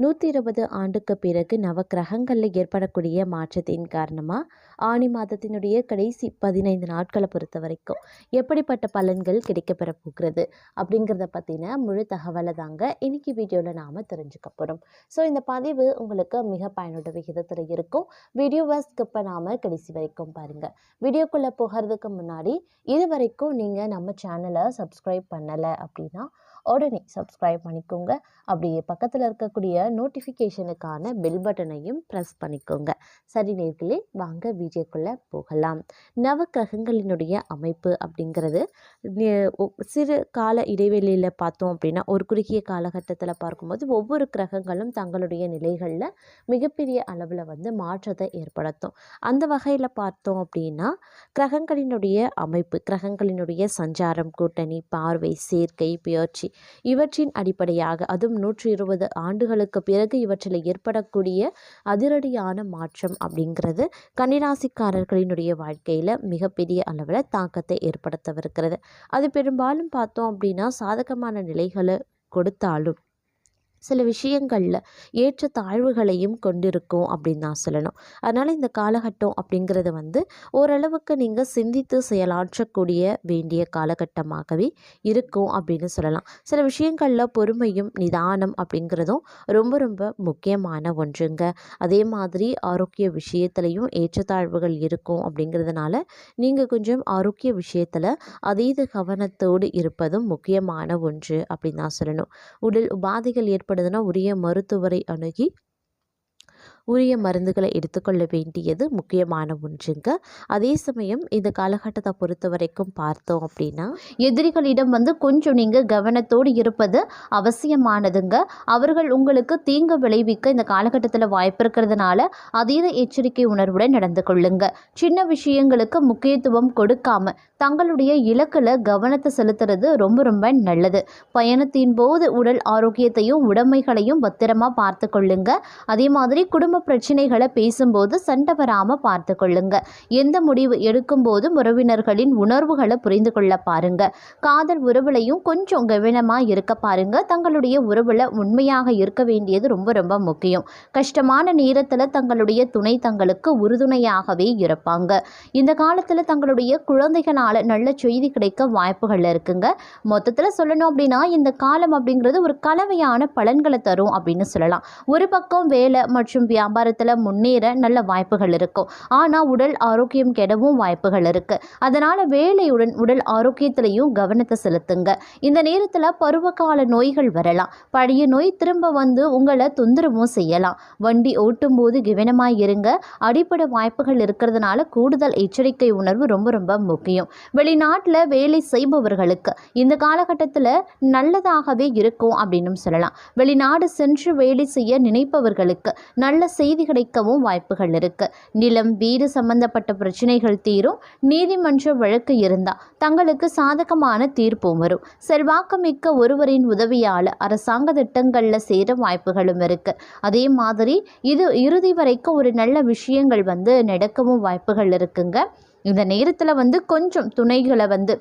நூற்றி இருபது ஆண்டுக்கு பிறகு நவக்கிரகங்களில் ஏற்படக்கூடிய மாற்றத்தின் காரணமாக ஆணி மாதத்தினுடைய கடைசி பதினைந்து நாட்களை பொறுத்த வரைக்கும் எப்படிப்பட்ட பலன்கள் கிடைக்கப்பெற போகிறது அப்படிங்கிறத பற்றின முழு தகவலை தாங்க இன்னைக்கு வீடியோவில் நாம் தெரிஞ்சுக்க போகிறோம் ஸோ இந்த பதிவு உங்களுக்கு மிக பயனுள்ள விகிதத்தில் இருக்கும். வீடியோவை ஸ்கிப் பண்ணாமல் கடைசி வரைக்கும் பாருங்கள் வீடியோக்குள்ளே போகிறதுக்கு முன்னாடி இது வரைக்கும் நீங்கள் நம்ம சேனலை சப்ஸ்கிரைப் பண்ணலை அப்படின்னா உடனே சப்ஸ்கிரைப் பண்ணிக்கோங்க. அப்படியே பக்கத்தில் இருக்கக்கூடிய நோட்டிஃபிகேஷனுக்கான பெல் பட்டனையும் ப்ரெஸ் பண்ணிக்கோங்க. சரி நேர்களே வாங்க வீடியோக்குள்ளே போகலாம். நவக்கிரகங்களினுடைய அமைப்பு அப்படிங்கிறது சிறு கால இடைவெளியில் பார்த்தோம் அப்படின்னா ஒரு குறுகிய காலகட்டத்தில் பார்க்கும்போது ஒவ்வொரு கிரகங்களும் தங்களுடைய நிலைகளில் மிகப்பெரிய அளவில் வந்து மாற்றத்தை ஏற்படுத்தும். அந்த வகையில் பார்த்தோம் அப்படின்னா கிரகங்களினுடைய அமைப்பு கிரகங்களினுடைய சஞ்சாரம் கூட்டணி பார்வை சேர்க்கை பெயர்ச்சி இவற்றின் அடிப்படையாக அதுவும் நூற்றி இருபது ஆண்டுகளுக்கு பிறகு இவற்றில் ஏற்படக்கூடிய அதிரடியான மாற்றம் அப்படிங்கிறது கன்னிராசிக்காரர்களினுடைய வாழ்க்கையில் மிகப்பெரிய அளவில் தாக்கத்தை ஏற்படுத்தவிருக்கிறது. அது பெரும்பாலும் பார்த்தோம் அப்படின்னா சாதகமான நிலைகளை கொடுத்தாலும் சில விஷயங்களில் ஏற்ற தாழ்வுகளையும் கொண்டிருக்கும் அப்படின்னு தான் சொல்லணும். அதனால் இந்த காலகட்டம் அப்படிங்கிறது வந்து ஓரளவுக்கு நீங்கள் சிந்தித்து செயலாற்றக்கூடிய வேண்டிய காலகட்டமாகவே இருக்கும் அப்படின்னு சொல்லலாம். சில விஷயங்களில் பொறுமையும் நிதானம் அப்படிங்கிறதும் ரொம்ப ரொம்ப முக்கியமான ஒன்றுங்க. அதே மாதிரி ஆரோக்கிய விஷயத்துலையும் ஏற்றத்தாழ்வுகள் இருக்கும் அப்படிங்கிறதுனால நீங்கள் கொஞ்சம் ஆரோக்கிய விஷயத்தில் அதீத கவனத்தோடு இருப்பதும் முக்கியமான ஒன்று அப்படின்னு தான் சொல்லணும். உடல் உபாதைகள் ஏற்படுதுன்னா உரிய மருத்துவரை அணுகி உரிய மருந்துகளை எடுத்துக்கொள்ள வேண்டியது முக்கியமான ஒன்றுங்க. அதே சமயம் இந்த காலகட்டத்தை பொறுத்த வரைக்கும் பார்த்தோம் அப்படின்னா எதிரிகளிடம் வந்து கொஞ்சம் நீங்கள் கவனத்தோடு இருப்பது அவசியமானதுங்க. அவர்கள் உங்களுக்கு தீங்கு விளைவிக்க இந்த காலகட்டத்தில் வாய்ப்பு இருக்கிறதுனால அதீத எச்சரிக்கை உணர்வுடன் நடந்து கொள்ளுங்க. சின்ன விஷயங்களுக்கு முக்கியத்துவம் கொடுக்காம தங்களுடைய இலக்கில் கவனத்தை செலுத்துறது ரொம்ப ரொம்ப நல்லது. பயணத்தின் போது உடல் ஆரோக்கியத்தையும் உடைமைகளையும் பத்திரமா பார்த்து கொள்ளுங்க. அதே மாதிரி குடும்ப பிரச்சனைகளை பேசும்போது சண்டை வராமல் பார்த்து கொள்ளுங்க. எந்த முடிவு எடுக்கும் போதும் உறவினர்களின் உணர்வுகளை புரிந்து கொள்ள பாருங்க. காதல் உறவுலையும் கொஞ்சம் கவனமாக இருக்க பாருங்க. தங்களுடைய உறவில் உண்மையாக இருக்க வேண்டியது ரொம்ப ரொம்ப முக்கியம். கஷ்டமான நேரத்தில் தங்களுடைய துணை தங்களுக்கு உறுதுணையாகவே இருப்பாங்க. இந்த காலத்தில் தங்களுடைய குழந்தைகளால் நல்ல செய்தி கிடைக்க வாய்ப்புகள் இருக்குங்க. மொத்தத்தில் சொல்லணும் அப்படின்னா இந்த காலம் அப்படிங்கிறது ஒரு கலவையான பலன்களை தரும் அப்படின்னு சொல்லலாம். ஒரு பக்கம் வேலை மற்றும் வியாபாரத்தில் முன்னேற நல்ல வாய்ப்புகள் இருக்கும். ஆனால் உடல் ஆரோக்கியம் கெடவும் வாய்ப்புகள் இருக்குது அதனால் வேலையுடன் உடல் ஆரோக்கியத்திலையும் கவனத்தை செலுத்துங்க. இந்த நேரத்தில் பருவகால நோய்கள் வரலாம். பழைய நோய் திரும்ப வந்து உங்களை தொந்தரவும் செய்யலாம். வண்டி ஓட்டும் போது கவனமாக இருங்க. அடிப்படை வாய்ப்புகள் இருக்கிறதுனால கூடுதல் எச்சரிக்கை உணர்வு ரொம்ப ரொம்ப முக்கியம். வெளிநாட்டில் வேலை செய்பவர்களுக்கு இந்த காலகட்டத்தில் நல்லதாகவே இருக்கும் அப்படின்னு சொல்லலாம். வெளிநாடு சென்று வேலை செய்ய நினைப்பவர்களுக்கு நல்ல செய்தி கிடைக்கவும் வாய்ப்புகள் இருக்கு. நிலம் வீடு சம்பந்தப்பட்ட பிரச்சனைகள் தீரும். நீதிமன்ற வழக்கு இருந்தால் தங்களுக்கு சாதகமான தீர்ப்பும் வரும். செல்வாக்குமிக்க ஒருவரின் உதவியால் அரசாங்க திட்டங்களில் சேர வாய்ப்புகளும் இருக்கு. அதே மாதிரி இது இறுதி வரைக்கும் ஒரு நல்ல விஷயங்கள் வந்து நடக்கவும் வாய்ப்புகள் இருக்குங்க. இந்த நேரத்தில் வந்து கொஞ்சம் துணைகளை வந்து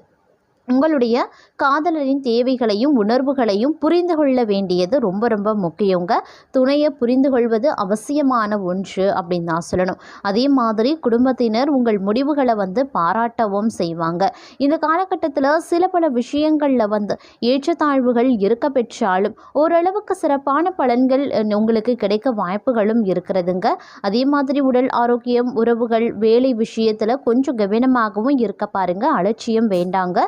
உங்களுடைய காதலரின் தேவைகளையும் உணர்வுகளையும் புரிந்து கொள்ள வேண்டியது ரொம்ப ரொம்ப முக்கியங்க. துணையை புரிந்து கொள்வது அவசியமான ஒன்று அப்படின்னு நான் சொல்லணும். அதே மாதிரி குடும்பத்தினர் உங்கள் முடிவுகளை வந்து பாராட்டவும் செய்வாங்க. இந்த காலகட்டத்தில் சில பல விஷயங்களில் வந்து ஏற்றத்தாழ்வுகள் இருக்க பெற்றாலும் ஓரளவுக்கு சிறப்பான பலன்கள் உங்களுக்கு கிடைக்க வாய்ப்புகளும் இருக்கிறதுங்க. அதே மாதிரி உடல் ஆரோக்கியம் உறவுகள் வேலை விஷயத்தில் கொஞ்சம் கவனமாகவும் இருக்க பாருங்கள் அலட்சியம் வேண்டாங்க.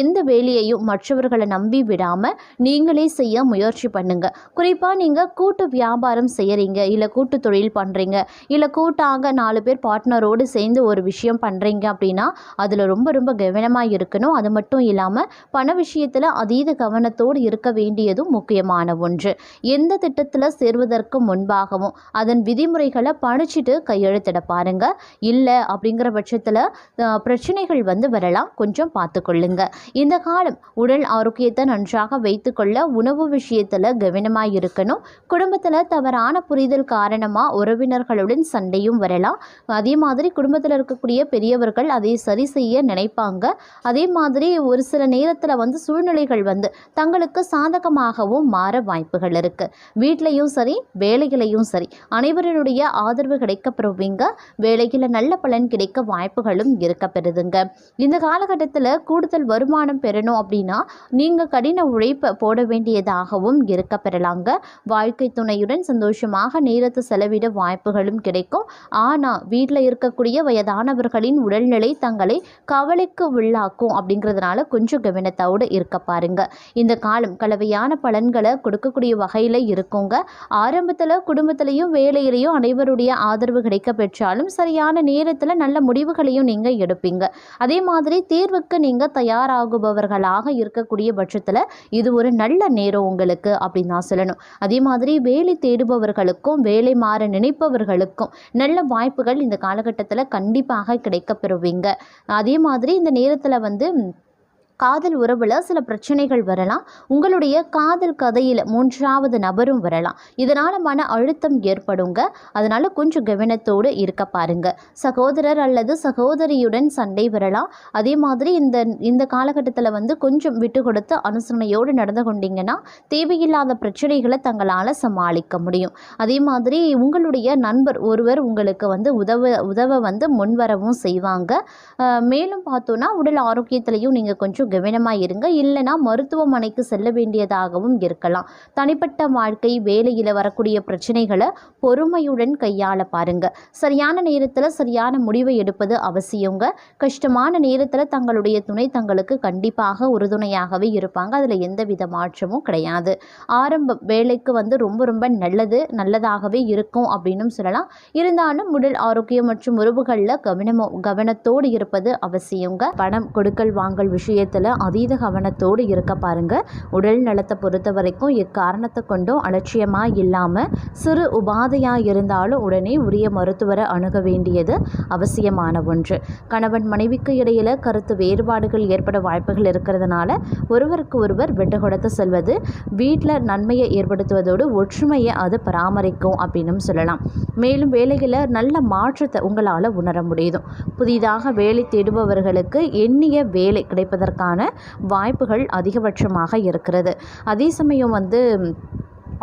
எந்த வேலையையும் மற்றவர்களை நம்பி விடாமல் நீங்களே செய்ய முயற்சி பண்ணுங்க. குறிப்பாக நீங்கள் கூட்டு வியாபாரம் செய்கிறீங்க இல்லை கூட்டு தொழில் பண்ணுறீங்க இல்லை கூட்டாக நாலு பேர் பார்ட்னரோடு சேர்ந்து ஒரு விஷயம் பண்ணுறீங்க அப்படின்னா அதில் ரொம்ப ரொம்ப கவனமாக இருக்கணும். அது மட்டும் இல்லாமல் பண விஷயத்தில் அதீத கவனத்தோடு இருக்க வேண்டியதும் முக்கியமான ஒன்று. எந்த திட்டத்தில் சேர்வதற்கு முன்பாகவும் அதன் விதிமுறைகளை படிச்சுட்டு கையெழுத்திட பாருங்க. இல்லை அப்படிங்கிற பட்சத்தில் பிரச்சனைகள் வந்து வரலாம். கொஞ்சம் பார்த்துக்கொள்ளுங்க. இந்த காலம் உடல் ஆரோக்கியத்தை நன்றாக வைத்துக்கொள்ள உணவு விஷயத்தில் கவனமாக இருக்கணும் குடும்பத்தில் தவறான புரிதல் காரணமாக உறவினர்களுடன் சண்டையும் வரலாம். அதே மாதிரி குடும்பத்தில் இருக்கக்கூடிய பெரியவர்கள் அதை சரி செய்ய நினைப்பாங்க. அதே மாதிரி ஒரு சில நேரத்தில் வந்து சூழ்நிலைகள் வந்து தங்களுக்கு சாதகமாகவும் மாற வாய்ப்புகள் இருக்குது வீட்லேயும் சரி வேலைகளையும் சரி அனைவருடைய ஆதரவு கிடைக்கப்பெறுவீங்க வேலையில் நல்ல பலன் கிடைக்க வாய்ப்புகளும் இருக்க பெறுதுங்க இந்த காலகட்டத்தில் கூடுதல் வரும் வருமானம் பெறணும் அப்படின்னா நீங்கள் கடின உழைப்பை போட வேண்டியதாகவும் இருக்க பெறலாங்க. வாழ்க்கை துணையுடன் சந்தோஷமாக நேரத்தை செலவிட வாய்ப்புகளும் கிடைக்கும். ஆனால் வீட்டில் இருக்கக்கூடிய வயதானவர்களின் உடல்நிலை தங்களை கவலைக்கு உள்ளாக்கும் அப்படிங்கிறதுனால கொஞ்சம் கவனத்தோடு இருக்க பாருங்க. இந்த காலம் கலவையான பலன்களை கொடுக்கக்கூடிய வகையில் இருக்குங்க. ஆரம்பத்தில் குடும்பத்திலையும் வேலையிலையும் அனைவருடைய ஆதரவு கிடைக்க பெற்றாலும் சரியான நேரத்தில் நல்ல முடிவுகளையும் நீங்கள் எடுப்பீங்க. அதே மாதிரி தேர்வுக்கு நீங்கள் தயாராக தயாராகுபவர்களாக இருக்கக்கூடிய பட்சத்தில் இது ஒரு நல்ல நேரம் உங்களுக்கு அப்படின்னு நான் சொல்லணும். அதே மாதிரி வேலை தேடுபவர்களுக்கும் வேலை மாற நினைப்பவர்களுக்கும் நல்ல வாய்ப்புகள் இந்த காலகட்டத்தில் கண்டிப்பாக கிடைக்கப்பெறுவீங்க. அதே மாதிரி இந்த நேரத்தில் வந்து காதல் உறவில் சில பிரச்சனைகள் வரலாம். உங்களுடைய காதல் கதையில் மூன்றாவது நபரும் வரலாம். இதனால் மன அழுத்தம் ஏற்படுங்க. அதனால் கொஞ்சம் கவனத்தோடு இருக்க பாருங்க. சகோதரர் அல்லது சகோதரியுடன் சண்டை வரலாம். அதே மாதிரி இந்த இந்த காலகட்டத்தில் வந்து கொஞ்சம் விட்டு கொடுத்து அனுசரணையோடு நடந்து கொண்டீங்கன்னா தேவையில்லாத பிரச்சனைகளை தங்களால் சமாளிக்க முடியும். அதே மாதிரி உங்களுடைய நண்பர் ஒருவர் உங்களுக்கு வந்து உதவ உதவ வந்து முன்வரவும் செய்வாங்க. மேலும் பார்த்தோன்னா உடல் ஆரோக்கியத்திலையும் நீங்கள் கொஞ்சம் கவனமாக இருங்க. இல்லைன்னா மருத்துவமனைக்கு செல்ல வேண்டியதாகவும் இருக்கலாம். தனிப்பட்ட வாழ்க்கை வேலையில் வரக்கூடிய பிரச்சனைகளை பொறுமையுடன் கையாள பாருங்க. சரியான நேரத்தில் சரியான முடிவை எடுப்பது அவசியங்க. கஷ்டமான நேரத்தில் தங்களுடைய துணை தங்களுக்கு கண்டிப்பாக உறுதுணையாகவே இருப்பாங்க. அதில் எந்தவித மாற்றமும் கிடையாது. ஆரம்ப வேலைக்கு வந்து ரொம்ப ரொம்ப நல்லது நல்லதாகவே இருக்கும் அப்படின்னும் சொல்லலாம். இருந்தாலும் உடல் ஆரோக்கியம் மற்றும் உறவுகளில் கவனமோ கவனத்தோடு இருப்பது அவசியங்க. பணம் கொடுக்கல் வாங்கல் விஷயத்தில் அதீத கவனத்தோடு இருக்க பாருங்க. உடல் நலத்தை பொறுத்த வரைக்கும் எக்காரணத்தை கொண்டும் அலட்சியமாக இல்லாமல் சிறு உபாதையாக இருந்தாலும் உடனே உரிய மருத்துவரை அணுக வேண்டியது அவசியமான ஒன்று. கணவன் மனைவிக்கு இடையில் கருத்து வேறுபாடுகள் ஏற்பட வாய்ப்புகள் இருக்கிறதுனால ஒருவருக்கு ஒருவர் விட்டு கொடுத்து செல்வது வீட்டில் நன்மையை ஏற்படுத்துவதோடு ஒற்றுமையை அது பராமரிக்கும் அப்படின்னும் சொல்லலாம். மேலும் வேலையில் நல்ல மாற்றத்தை உங்களால் உணர முடியுது. புதிதாக வேலை தேடுபவர்களுக்கு எண்ணிய வேலை கிடைப்பதற்கான வாய்ப்புகள் அதிகபட்சமாக இருக்கிறது. அதே சமயம் வந்து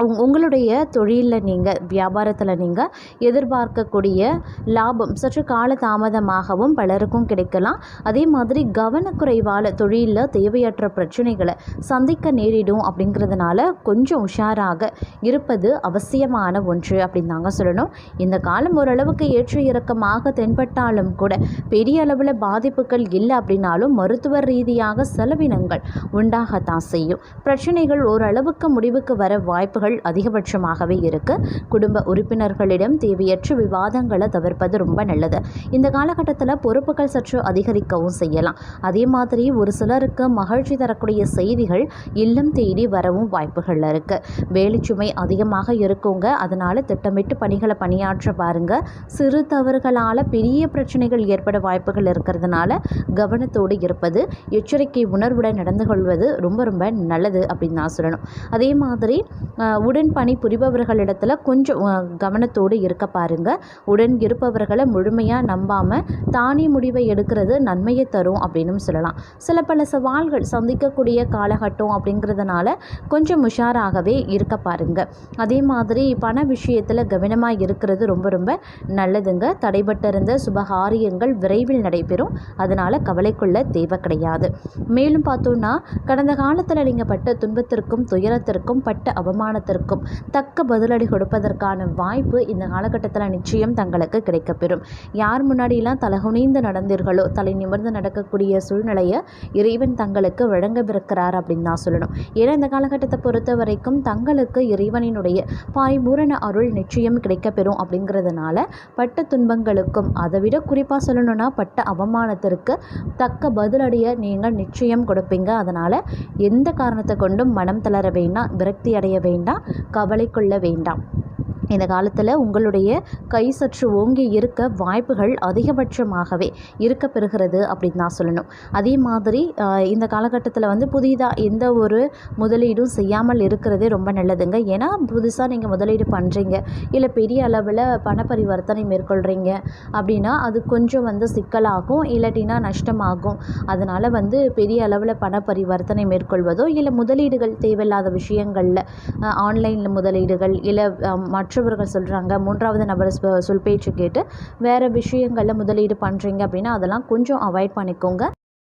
உங்களுடைய தொழிலில் நீங்கள் வியாபாரத்தில் நீங்கள் எதிர்பார்க்கக்கூடிய லாபம் சற்று கால தாமதமாகவும் பலருக்கும் கிடைக்கலாம். அதே மாதிரி கவனக்குறைவால் தொழிலில் தேவையற்ற பிரச்சனைகளை சந்திக்க நேரிடும் அப்படிங்கிறதுனால கொஞ்சம் உஷாராக இருப்பது அவசியமான ஒன்று அப்படின்னு தாங்க சொல்லணும். இந்த காலம் ஓரளவுக்கு ஏற்ற இறக்கமாக தென்பட்டாலும் கூட பெரிய அளவில் பாதிப்புகள் இல்லை அப்படின்னாலும் மருத்துவ ரீதியாக செலவினங்கள் உண்டாகத்தான் செய்யும். பிரச்சனைகள் ஓரளவுக்கு முடிவுக்கு வர வாய்ப்புகள் அதிகபட்சமாகவே இருக்கு. குடும்ப உறுப்பினர்களிடம் தேவையற்ற விவாதங்களை தவிர்ப்பது ரொம்ப நல்லது. இந்த காலகட்டத்தில் பொறுப்புகள் சற்று அதிகரிக்கவும் செய்யலாம். அதே மாதிரி ஒரு சிலருக்கு மகிழ்ச்சி தரக்கூடிய செய்திகள் இல்லம் தேடி வரவும் வாய்ப்புகள் இருக்கு. வேலைச்சுமை அதிகமாக இருக்குங்க. அதனால திட்டமிட்டு பணிகளை பணியாற்ற பாருங்க. சிறு தவறுகளால் பெரிய பிரச்சனைகள் ஏற்பட வாய்ப்புகள் இருக்கிறதுனால கவனத்தோடு இருப்பது எச்சரிக்கை உணர்வுடன் நடந்து கொள்வது ரொம்ப ரொம்ப நல்லது அப்படின்னு நான் சொல்லணும். அதே மாதிரி உடன் பணி புரிபவர்களிடத்தில் கொஞ்சம் கவனத்தோடு இருக்க பாருங்கள் உடன் இருப்பவர்களை முழுமையாக நம்பாமல் தானே முடிவை எடுக்கிறது நன்மையை தரும் அப்படின்னும் சொல்லலாம். சில பல சவால்கள் சந்திக்கக்கூடிய காலகட்டம் அப்படிங்கிறதுனால கொஞ்சம் உஷாராகவே இருக்க பாருங்கள் அதே மாதிரி பண விஷயத்தில் கவனமாக இருக்கிறது ரொம்ப ரொம்ப நல்லதுங்க. தடைபட்டிருந்த சுபகாரியங்கள் விரைவில் நடைபெறும். அதனால் கவலைக்குள்ள தேவை கிடையாது. மேலும் பார்த்தோன்னா கடந்த காலத்தில் நீங்கள் பட்ட துன்பத்திற்கும் துயரத்திற்கும் பட்ட அவமானத்திற்கும் தக்க பதிலடி கொடுப்பதற்கான வாய்ப்பு இந்த காலகட்டத்தில் நிச்சயம் தங்களுக்கு கிடைக்கப்பெறும். யார் முன்னாடியெல்லாம் தலகுனிந்து நடந்தீர்களோ தலை நிமிர்ந்து நடக்கக்கூடிய சூழ்நிலையை இறைவன் தங்களுக்கு வழங்கவிருக்கிறார் அப்படின்னு தான் சொல்லணும். ஏன்னா இந்த காலகட்டத்தை பொறுத்த வரைக்கும் தங்களுக்கு இறைவனினுடைய பாரிபூரண அருள் நிச்சயம் கிடைக்கப்பெறும் அப்படிங்கிறதுனால பட்ட துன்பங்களுக்கும் அதை விட குறிப்பாக சொல்லணும்னா பட்ட அவமானத்திற்கு தக்க பதிலடியை நீங்கள் நிச்சயம் கொடுப்பீங்க. அதனால் எந்த காரணத்தை கொண்டும் மனம் தளர வேண்டாம் விரக்தி அடைய வேண்டாம். கவலை கொள்ள வேண்டாம். இந்த காலத்தில் உங்களுடைய கை சற்று ஓங்கி இருக்க வாய்ப்புகள் அதிகபட்சமாகவே இருக்க பெறுகிறது அப்படின்னு தான் சொல்லணும். அதே மாதிரி இந்த காலகட்டத்தில் வந்து புதிதாக எந்த ஒரு முதலீடும் செய்யாமல் இருக்கிறதே ரொம்ப நல்லதுங்க. ஏன்னா புதுசாக நீங்கள் முதலீடு பண்ணுறீங்க இல்லை பெரிய அளவில் பண பரிவர்த்தனை மேற்கொள்கிறீங்க அப்படின்னா அது கொஞ்சம் வந்து சிக்கலாகும். இல்லாட்டினா நஷ்டமாகும். அதனால் வந்து பெரிய அளவில் பண பரிவர்த்தனை மேற்கொள்வதோ இல்லை முதலீடுகள் தேவையில்லாத விஷயங்களில் ஆன்லைனில் முதலீடுகள் இல்லை மற்ற மற்றவர்கள் சொல்கிறாங்க மூன்றாவது நபர் சொல் பேச்சு கேட்டு வேறு விஷயங்களில் முதலீடு பண்ணுறீங்க அப்படின்னா அதெல்லாம் கொஞ்சம் அவாய்ட் பண்ணிக்கோங்க.